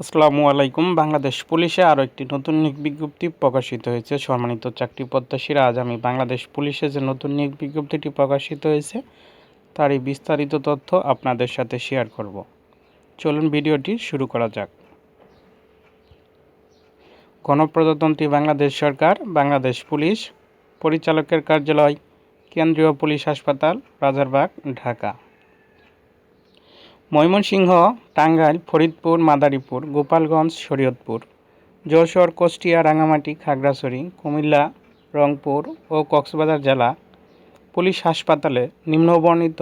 আসসালামু আলাইকুম। বাংলাদেশ পুলিশে আরও একটি নতুন নিয়োগ বিজ্ঞপ্তি প্রকাশিত হয়েছে। সম্মানিত চাকরি প্রত্যাশীরা, আজ আমি বাংলাদেশ পুলিশে যে নতুন নিয়োগ বিজ্ঞপ্তিটি প্রকাশিত হয়েছে, তারই বিস্তারিত তথ্য আপনাদের সাথে শেয়ার করব। চলুন ভিডিওটি শুরু করা যাক। গণপ্রজাতন্ত্রী বাংলাদেশ সরকার, বাংলাদেশ পুলিশ, পরিচালকের কার্যালয়, কেন্দ্রীয় পুলিশ হাসপাতাল, রাজারবাগ, ঢাকা। ময়মনসিংহ, টাঙ্গাইল, ফরিদপুর, মাদারীপুর, গোপালগঞ্জ, শরীয়তপুর, যশোর কুষ্টিয়া রাঙামাটি খাগড়াছড়ি, কুমিল্লা, রংপুর ও কক্সবাজার জেলা পুলিশ হাসপাতালে নিম্নবর্ণিত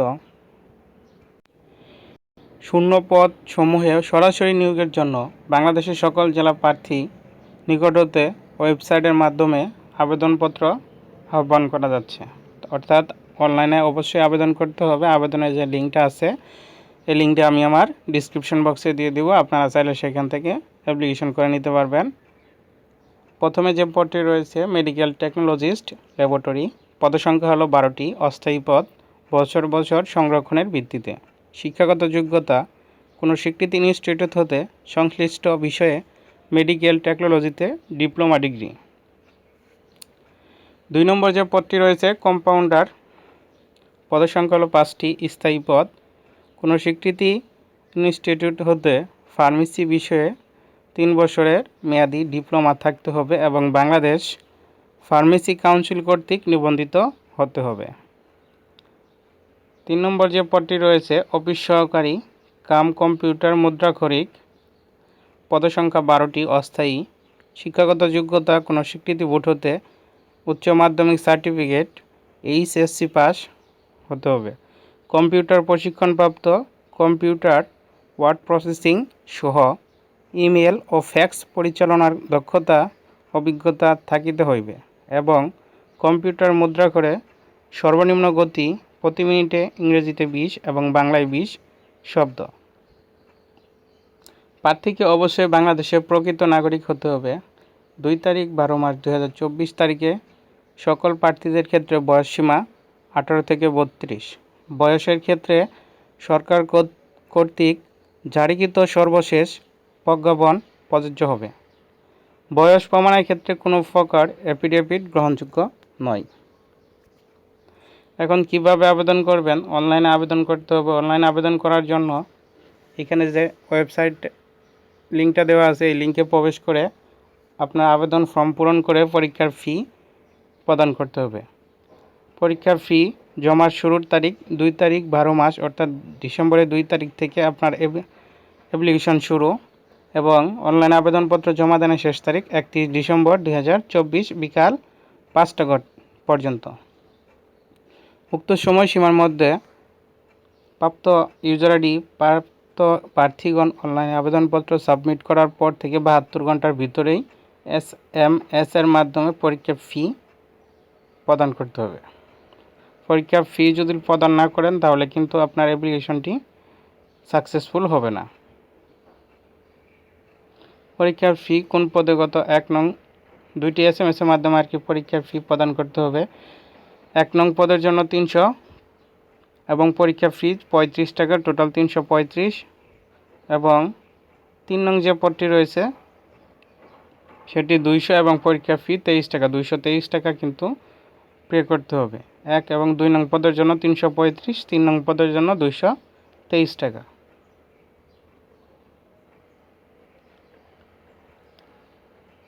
শূন্য পদ সমূহে সরাসরি নিয়োগের জন্য বাংলাদেশের সকল জেলা প্রার্থী নিকট হতে ওয়েবসাইটের মাধ্যমে আবেদনপত্র আহ্বান করা যাচ্ছে। অর্থাৎ অনলাইনে অবশ্যই আবেদন করতে হবে। আবেদনের যে লিঙ্কটা আছে এই লিঙ্কটা আমি আমার ডিসক্রিপশন বক্সে দিয়ে দেবো। আপনারা চাইলে সেখান থেকে অ্যাপ্লিকেশন করে নিতে পারবেন। প্রথমে যে পদটি রয়েছে মেডিকেল টেকনোলজিস্ট ল্যাবরেটরি পদসংখ্যা হলো বারোটি, অস্থায়ী পদ, বছর বছর সংরক্ষণের ভিত্তিতে। শিক্ষাগত যোগ্যতা, কোনো স্বীকৃতি ইনস্টিটিউট হতে সংশ্লিষ্ট বিষয়ে মেডিকেল টেকনোলজিতে ডিপ্লোমা ডিগ্রি দুই নম্বর যে পদটি রয়েছে কম্পাউন্ডার পদসংখ্যা হলো পাঁচটি, স্থায়ী পদ। কোনো স্বীকৃতি ইনস্টিটিউট হতে ফার্মেসি বিষয়ে তিন বছরের মেয়াদি ডিপ্লোমা থাকতে হবে এবং বাংলাদেশ ফার্মেসি কাউন্সিল কর্তৃক নিবন্ধিত হতে হবে। তিন নম্বর যে পদটি রয়েছে, অফিস সহকারী কাম কম্পিউটার মুদ্রাক্ষরিক, পদসংখ্যা বারোটি, অস্থায়ী, শিক্ষাগত যোগ্যতা, কোনো স্বীকৃতি বোর্ড হতে উচ্চ মাধ্যমিক সার্টিফিকেট, এইচএসসি পাস হতে হবে। কম্পিউটার প্রশিক্ষণপ্রাপ্ত কম্পিউটার ওয়ার্ড প্রসেসিং সহ ইমেল ও ফ্যাক্স পরিচালনার দক্ষতা, অভিজ্ঞতা থাকিতে হইবে এবং কম্পিউটার মুদ্রা করে সর্বনিম্ন গতি প্রতি মিনিটে ইংরেজিতে বিশ এবং বাংলায় বিশ শব্দ। প্রার্থীকে অবশ্যই বাংলাদেশের প্রকৃত নাগরিক হতে হবে। দুই তারিখ, বারো মার্চ দু হাজার চব্বিশ তারিখে সকল প্রার্থীদের ক্ষেত্রে বয়সসীমা আঠারো থেকে বত্রিশ। বয়সের ক্ষেত্রে সরকার কর্তৃক জারিকৃত সর্বশেষ প্রজ্ঞাপন প্রযোজ্য হবে। বয়স প্রমাণের ক্ষেত্রে কোনো প্রকার অ্যাফিডেভিট গ্রহণযোগ্য নয়। এখন কীভাবে আবেদন করবেন? অনলাইনে আবেদন করতে হবে। অনলাইনে আবেদন করার জন্য এখানে যে ওয়েবসাইট লিঙ্কটা দেওয়া আছে, এই লিঙ্কে প্রবেশ করে আপনার আবেদন ফর্ম পূরণ করে পরীক্ষার ফি প্রদান করতে হবে। পরীক্ষার ফি জমার শুরুর তারিখ, দুই তারিখ, বারো মাস, অর্থাৎ ডিসেম্বরের দুই তারিখ থেকে আপনার অ্যাপ্লিকেশন শুরু এবং অনলাইন আবেদনপত্র জমা দানের শেষ তারিখ একত্রিশ ডিসেম্বর দু হাজার চব্বিশ বিকাল পাঁচটা পর্যন্ত। উক্ত সময়সীমার মধ্যে প্রাপ্ত ইউজার আইডি প্রাপ্ত প্রার্থীগণ অনলাইনে আবেদনপত্র সাবমিট করার পর থেকে বাহাত্তর ঘণ্টার ভিতরেই এস এম এস এর মাধ্যমে পরীক্ষার ফি প্রদান করতে হবে। পরীক্ষার ফি যদি প্রদান না করেন, তাহলে কিন্তু আপনার অ্যাপ্লিকেশনটি সাকসেসফুল হবে না। পরীক্ষার ফি কোন পদে গত এক নং, দুইটি এস এম এসের মাধ্যমে আর কি পরীক্ষার ফি প্রদান করতে হবে। এক নং পদের জন্য তিনশো এবং পরীক্ষা ফি পঁয়ত্রিশ টাকা টোটাল তিনশো পঁয়ত্রিশ। এবং তিন নং যে পদটি রয়েছে, সেটি দুইশো এবং পরীক্ষা ফি তেইশ টাকা, দুইশো তেইশ টাকা কিন্তু পে করতে হবে। এক এবং দুই নং পদের জন্য তিনশো পঁয়ত্রিশ, তিন নং পদের জন্য দুইশো তেইশ টাকা।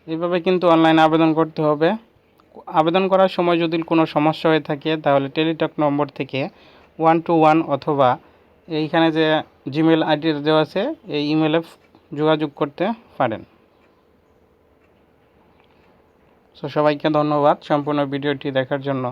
এইভাবে কিন্তু অনলাইনে আবেদন করতে হবে। আবেদন করার সময় যদি কোনো সমস্যা হয়ে থাকে, তাহলে টেলিটক নম্বর থেকে ওয়ান টু ওয়ান অথবা এইখানে যে জিমেল আইডি দেওয়া আছে, এই ইমেলে যোগাযোগ করতে পারেন। সো সবাইকে ধন্যবাদ সম্পূর্ণ ভিডিওটি দেখার জন্য।